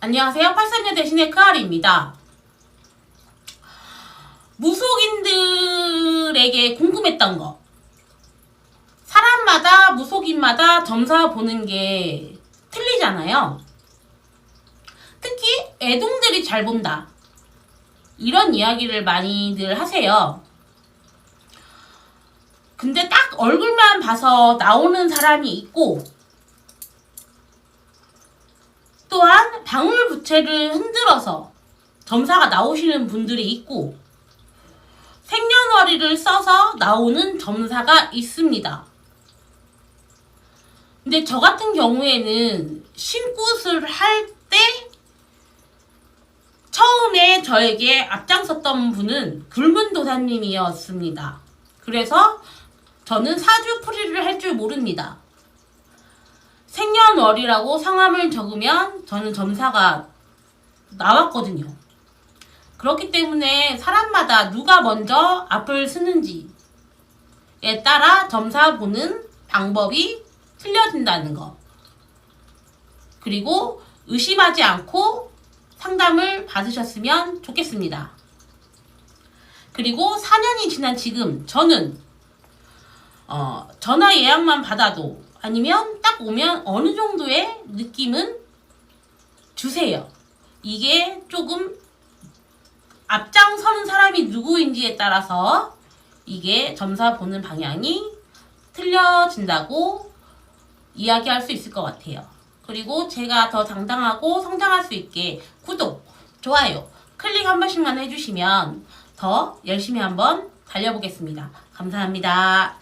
안녕하세요. 83년 대신의 크알입니다. 무속인들에게 궁금했던 거. 사람마다 무속인마다 점사 보는 게 틀리잖아요. 특히 애동들이 잘 본다. 이런 이야기를 많이들 하세요. 근데 딱 얼굴만 봐서 나오는 사람이 있고, 또한 방울 부채를 흔들어서 점사가 나오시는 분들이 있고, 생년월일을 써서 나오는 점사가 있습니다. 근데 저 같은 경우에는 신굿을 할 때 처음에 저에게 앞장섰던 분은 굶은 도사님이었습니다. 그래서 저는 사주 풀이를 할 줄 모릅니다. 생년월이라고 성함을 적으면 저는 점사가 나왔거든요. 그렇기 때문에 사람마다 누가 먼저 앞을 쓰는지에 따라 점사 보는 방법이 틀려진다는 거. 그리고 의심하지 않고 상담을 받으셨으면 좋겠습니다. 그리고 4년이 지난 지금 저는 어, 전화 예약만 받아도 아니면 딱 오면 어느 정도의 느낌은 주세요. 이게 조금 앞장서는 사람이 누구인지에 따라서 이게 점사 보는 방향이 틀려진다고 이야기할 수 있을 것 같아요. 그리고 제가 더 당당하고 성장할 수 있게 구독, 좋아요, 클릭 한 번씩만 해주시면 더 열심히 한번 달려보겠습니다. 감사합니다.